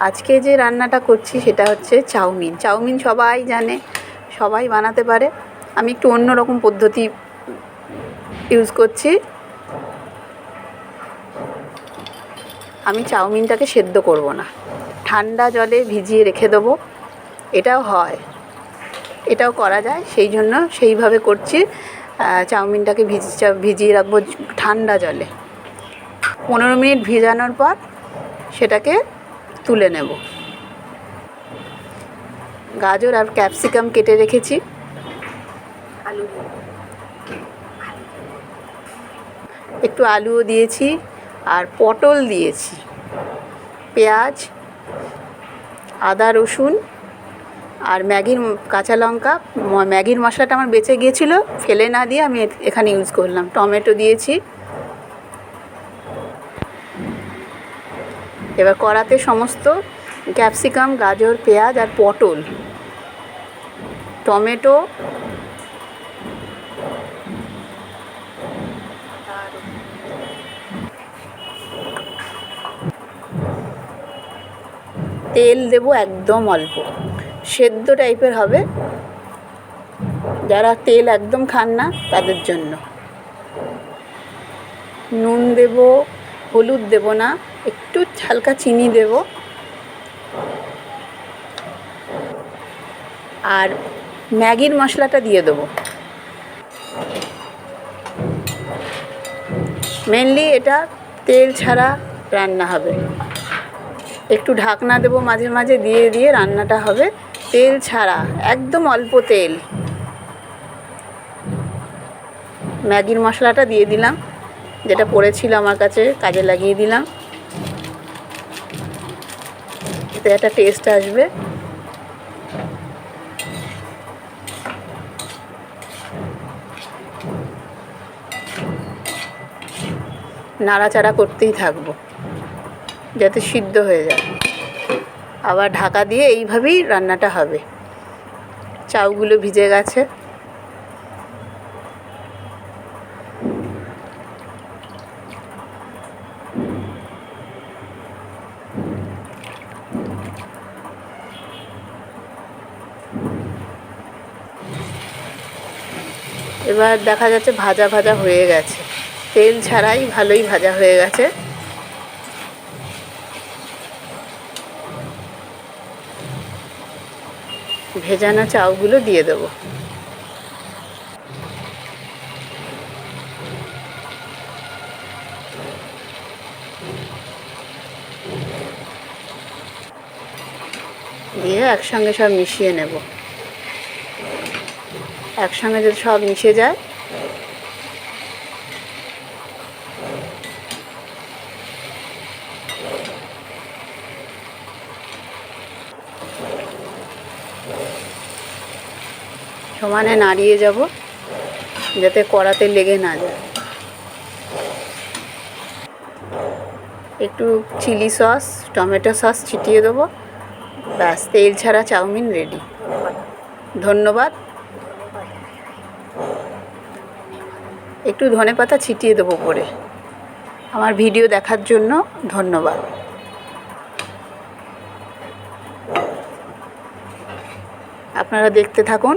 আজকে যে রান্নাটা করছি সেটা হচ্ছে চাউমিন। চাউমিন সবাই জানে, সবাই বানাতে পারে। আমি একটু অন্য রকম পদ্ধতি ইউজ করছি। আমি চাউমিনটাকে সেদ্ধ করব না। ঠান্ডা জলে ভিজিয়ে রেখে দেবো। এটাও হয়। এটাও করা যায়। সেই জন্য সেইভাবে করছি। চাউমিনটাকে ভিজ, ভিজিয়ে রাখব ঠান্ডা জলে। পনেরো মিনিট ভিজানোর পর সেটাকে তুলে নেব। গাজর আর ক্যাপসিকাম কেটে রেখেছি। আলু একটু আলুও দিয়েছি আর পটল দিয়েছি। পেঁয়াজ, আদা, রসুন আর ম্যাগির কাঁচা লঙ্কা। ম্যাগির মশলাটা আমার বেঁচে গিয়েছিল, ফেলে না দিয়ে আমি এখানে ইউজ করলাম। টমেটো দিয়েছি। এবার কড়াতে সমস্ত ক্যাপসিকাম, গাজর, পেঁয়াজ আর পটল, টমেটো, তেল দেবো একদম অল্প। সেদ্ধ টাইপের হবে। যারা তেল একদম খান না, তাদের জন্য। নুন দেব, হলুদ দেব না। একটু হালকা চিনি দেব। আর ম্যাগির মশলাটা দিয়ে দেবো। মেনলি এটা তেল ছাড়া রান্না হবে। একটু ঢাকনা দেবো মাঝে মাঝে দিয়ে দিয়ে রান্নাটা হবে। তেল ছাড়া, একদম অল্প তেল। ম্যাগির মশলাটা দিয়ে দিলাম। যেটা পড়েছিল আমার কাছে, কাজে লাগিয়ে দিলাম। এতে একটা টেস্ট আসবে। নাড়াচাড়া করতেই থাকব, যাতে সিদ্ধ হয়ে যায়। আবার ঢাকা দিয়ে এইভাবেই রান্নাটা হবে। চাউগুলো ভিজে গেছে। এবার দেখা যাচ্ছে ভাজা ভাজা হয়ে গেছে। তেল ছাড়াই ভালোই ভাজা হয়ে গেছে। ভেজানো চাউগুলো দিয়ে দেবো। দিয়ে একসঙ্গে সব মিশিয়ে নেব। একসঙ্গে যদি সব মিশে যায়। সমানে নাড়িয়ে যাব, যাতে কড়াতে লেগে না যায়। একটু চিলি সস, টমেটো সস ছিটিয়ে দেবো। ব্যাস, তেল ছাড়া চাউমিন রেডি ধন্যবাদ। একটু ধনে পাতা ছিটিয়ে দেবো পরে আমার ভিডিও দেখার জন্য ধন্যবাদ। আপনারা দেখতে থাকুন।